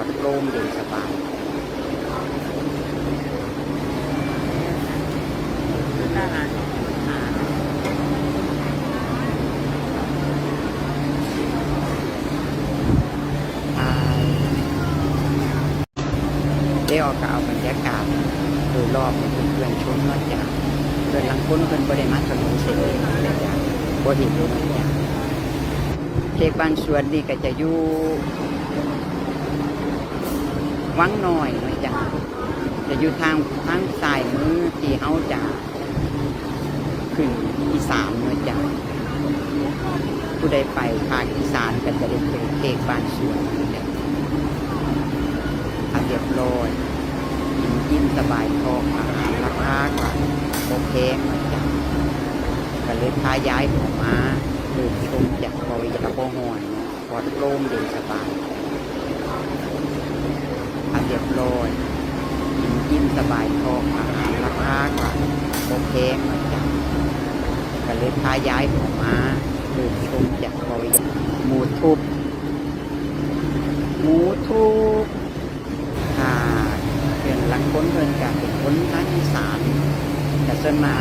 อดโล่งเย็นสบายได้ออกก็เอาบรรยากาศโดยรอบเพื่อนชมนอกจากเพื่อนลังคนเพื่อนบริมาถนนเสร็จเลยนะจ๊ะบ่เห็นเลยนะจ๊ะเทกบ้านสวนนี่ก็จะอยู่ วังหน้อยนะจ๊ะจะอยู่ทางทางสายมือที่เขาจะขึ้นอีสานนะจ๊ะผู้ใดไปภาคอีสานก็จะได้เจอเทกบ้านสวนนะจ๊ะอาเรียบร้อยกินยิ้มสบายท้องอาหารราคาก็โอเคนะจ๊ะก็เลยพาย้ายออกมาเดินชมจากบริเวณตะโพหอนพอดโล่งเย็นสบาย ร้อยกินยิ้มสบายท้องอาหารราคาก็โอเคนะจ๊ะก็เลยพาย้ายออกมาดินชมจากบริหมูทุบหมูทุบค่ะเพื่อนหลังค้นเพื่อนกับเป็นค้นทางอีสานกับส่วนมา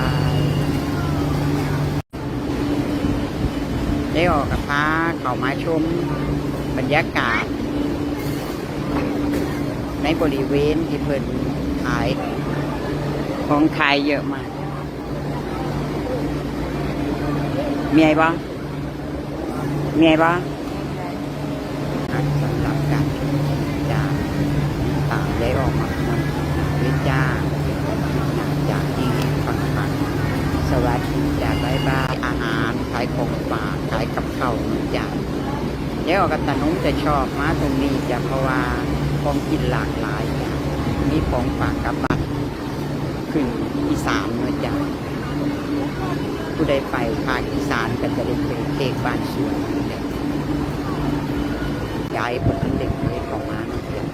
ได้ออกกับพาเข้ามาชมบรรยากาศ ในบริเวณที่เพิ่นขายของขายเยอะมาก มีไอ้บ้างมีไอ้บ้างสำหรับการจากต่างได้ออกมาทำวิจารณ์จากที่ฝังฝังสวัสดีจากไร้บ้านอาหารขายของฝากขายกับข้าวจากได้ออกกับตานุ้งจะชอบมาตรงนี้จะเพราะว่า ของกินหลากหลายมีของฝากกับบัตรขึ้นอีสานมื่อจากผู้ใดไปภาคอีสานก็จะได้เจอเค้กบ้านสวนเนี่ยย้ายคนเด็กเลยเข้ามาเนาะเพื่อน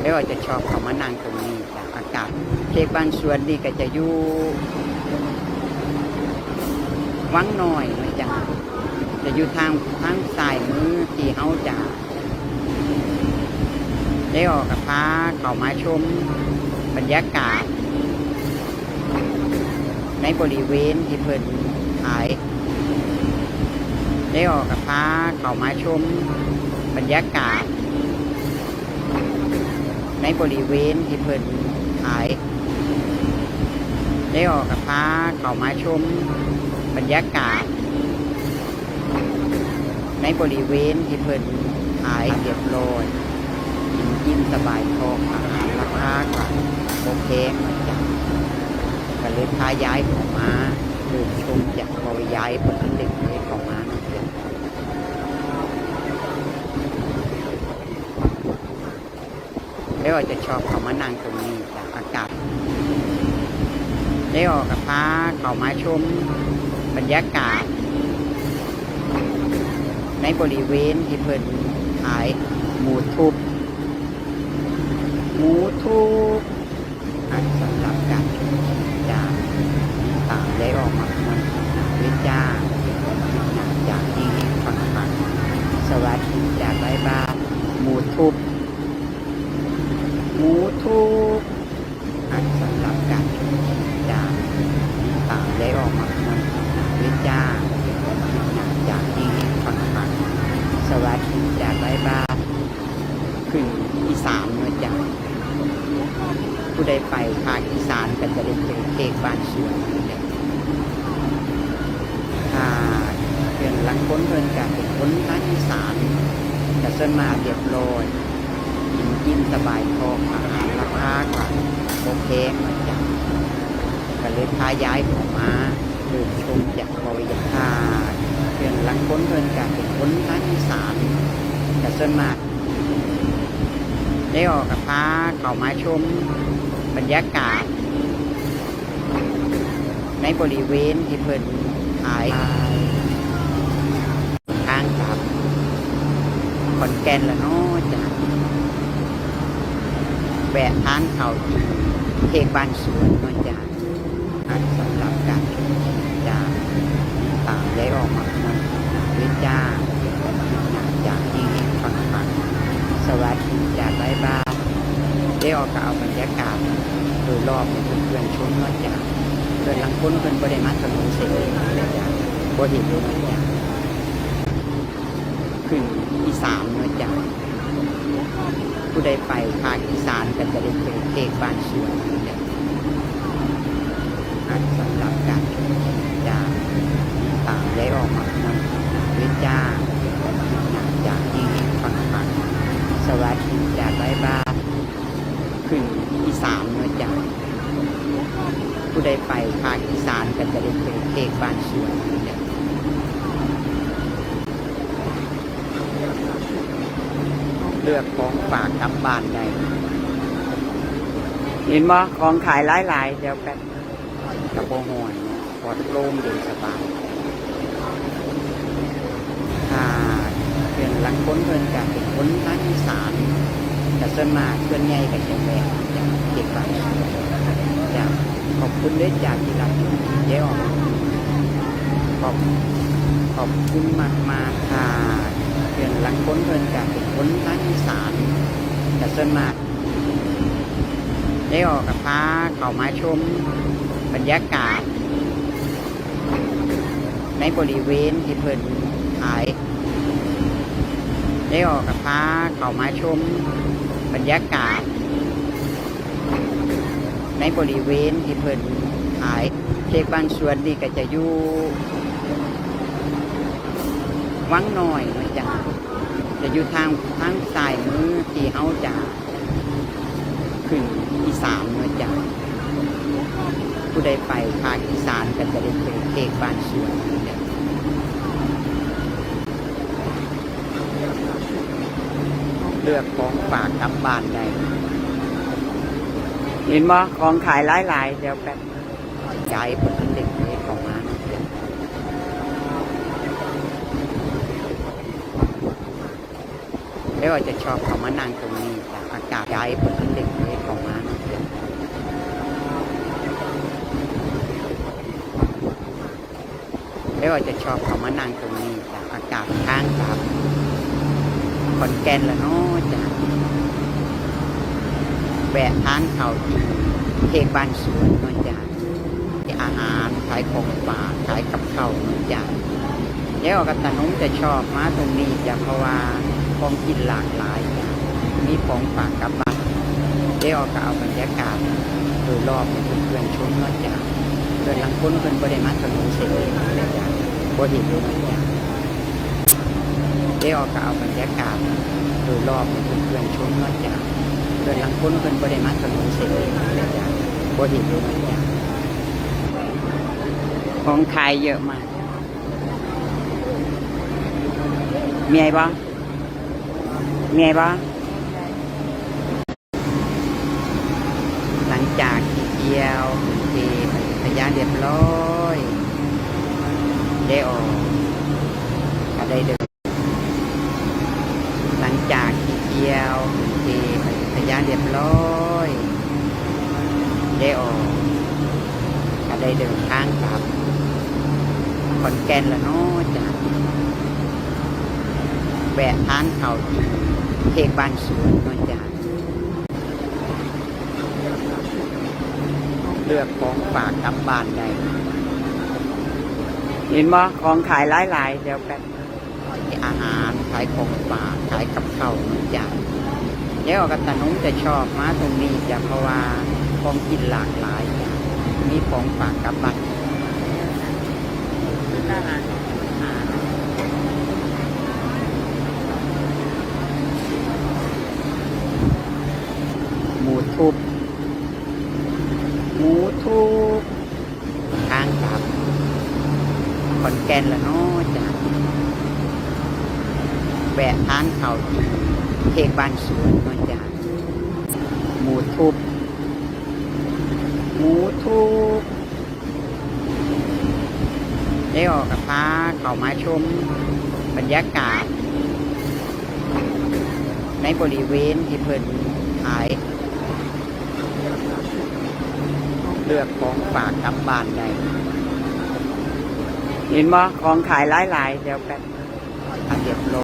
ไม่ว่าจะชอบเขามานั่งตรงนี้จากอากาศเทกบ้านสวนนี่ก็จะอยู่วังน้อยนะจ๊ะ จะอยู่ทางทางสายมือที่เขาจะได้ออกกับพาเขามาชมบรรยากาศ ในบริเวณที่เพิ่นขาย ได้ออกกับพาเขามาชมบรรยากาศ ในบริเวณที่เพิ่นขาย ได้ออกกับพาเขามาชมบรรยากาศ ในบริเวณที่เพิ่นขายเรียบร้อยกินยิ้มสบายท้องอาหารราคาก็โอเคนะจ๊ะก็เลยพาย้ายออกมาดินชมจากบริย้ายคนเด็กเลยออกมาเนาเพื่อนไม่ว่าจะชอบเขามานั่งตรงนี้จากอากาศได้ออกกับพาเขามาชมบรรยากาศ ในบริเวณที่เพิ่นขายหมูทุบหมูทุบอันสำหรับการจากต่างได้ออกมาทำวิจาจากที่ฝังฝังสวัสดีจากไร้บ้านหมูทุบ หมูทุกอันสำหรับการจากต่างได้ออกมาทำวิจารณ์จากที่ฝังฝังสวัสดีจากไร้บ้าน ขึ้นอีสานมื่อจากผู้ใดไปภาคอีสานก็จะได้เจอเค้กบ้านสวนเนี่ยถ้าเพื่อนหลังค้นเพื่อนกันเป็นคนภาคอีสานแต่ส่วนมากเรียบร้อยกินยิ้มสบายท้ออาหารราคาก็โอเคนะจ๊ะก็เลยพาย้ายออกมาเดินชมจากบริเวณท่าเพื่อนหลังค้นเพื่อนกันเป็นคนภาคอีสานแต่ส่วนมา ได้ออกกับพาเขามาชมบรรยากาศ ในบริเวณที่เพิ่นขายทางกับขอนแก่นละเนาะจ้ะแวะทานเขาที่เทกบ้านสวนนนจาอันสำหรับการจากต่างได้ออกมาทำ ออกก็เอาบรรยากาศโดย รอบให้เพื่อนๆชมเนาะจ้ะเพื่อนหลังคนเพื่อนบ่ได้มาถนนเสร็จเลยจ้ะบ่เห็นเลยจ้ะขึ้นอีสานเนาะจ้ะผู้ใดไปภาคอีสานก็จะได้เจอเค้กบ้านสวนนะจ้ะอันสำหรับการจ้าตามได้ออกมาทำด้วยจ้าจากที่ฟังฟังสวัสดีจ้าบายบายขึ้นอีสานเนาะจ้ะ ผู้ไปภาคอีสานก็จะได้เจอเค้กบ้านสวนเลือกของฝากกลับบ้านได้เห็นบ่ของขายหลายๆเดี๋ยวกันกระโปรงหอนปลอดโปร่งเย็นสบายถ้าเพื่อนหลังค้นเพื่อนกันเป็นคนภาคอีสานแต่ส่วนมากส่วนใหญ่ก็จะแวะจากเก็บบ้านจะ ขอบคุณด้วยจากที่รับเยอออกขอบขอบคุณมากมาค่ะเพื่อนหลังคนเพื่อนกันเป็นคนภาคอีสานแต่ส่วนมากได้ออกกับพาเขามาชม บรรยากาศ ในบริเวณที่เพิ่นขายได้ออกกับพาเขามาชม บรรยากาศ ในบริเวณที่เพิ่นขายเค้กบางส่วนนี่ก็จะอยู่วังน่อยนะจ๊ะจะอยู่ทางทางซ้ายมือที่เฮาจะขึ้นอีสานนะจ๊ะผู้ใดไปภาคอีสานก็จะได้เจอเค้กบานส่วนนะจ๊ะเลือกของฝากกลับบ้านได้ เห็นบ่ของขายหลายๆ เดี๋ยวกันยายผลเด็กเลยข้ามาแล้วว่าจะชอบเขามานั่งตรงนี้จากอากาศยายผลเด็กเลยข้ามาแล้วว่าจะชอบเขามานั่งตรงนี้จากอากาศข้างครับขอนแก่นละเนาะจ้ะ แวะทานข้าวที่เทกบ้านสวนนจ้ะที่อาหารขายของฝากขายกับข้าวเนาะจ้ะแล้วกับตานุ่มจะชอบมาตรงนี้จ้ะเพราะว่าของกินหลากหลายจ้ะมีของฝากกลับบ้านแล้วก็เอาบรรยากาศโดยรอบให้เพื่อนๆชมเนาะจ้ะเพื่อนลังคนเพื่อนบ่ได้มาถนนเสร็จเลยนะจ้ะบ่เห็นเลยนจ้ะได้ออกก็เอาบรรยากาศโดยรอบให้เพื่อนๆชมเนาะจ้ะ เพื่อนหลังคนเพื่อนบ่ได้มาถนนเสร็จเลยนะจ้ะบ่เห็นเลยจ้ะของขายเยอะมากมีอะไรบ้างมีอะไรบ้างหลังจากที่เกี่ยวเทพยานเรียบร้อย ได้ออกก็ได้เดิน หลังจากที่เกี่ยวเทพยานเร้อยได้ออกก็ได้เดินทางกลับขอนแก่นละเนาะจ้ะแวะทานเขาวที่เทกบ้านสวนเนาะจ้ะเลือกของฝากกลับบ้านได้เห็นบ่ของขายหลายๆเดี๋ยวกันอาหารขายของฝากขายกับข้าวนะจ้ะ แล้วกับตานุ่มจะชอบมาตรงนี้จะเพราะว่าของกินหลากหลาย มีของฝากกลับบ้านคือทหารหมูทุบหมูทุบทางกลับขอนแก่นละเนาะจ้ะแวะทานเขาจี เทกบานสวนเนาะจ้ะหมูทุบหมูทุบได้ออกกับพาเขามาชมบรรยากาศ ในบริเวณที่เพิ่นขาย เลือกของฝากกลับบ้านได้เห็นบ่ของขายหลายๆเดี๋ยวกันอันเดียบลง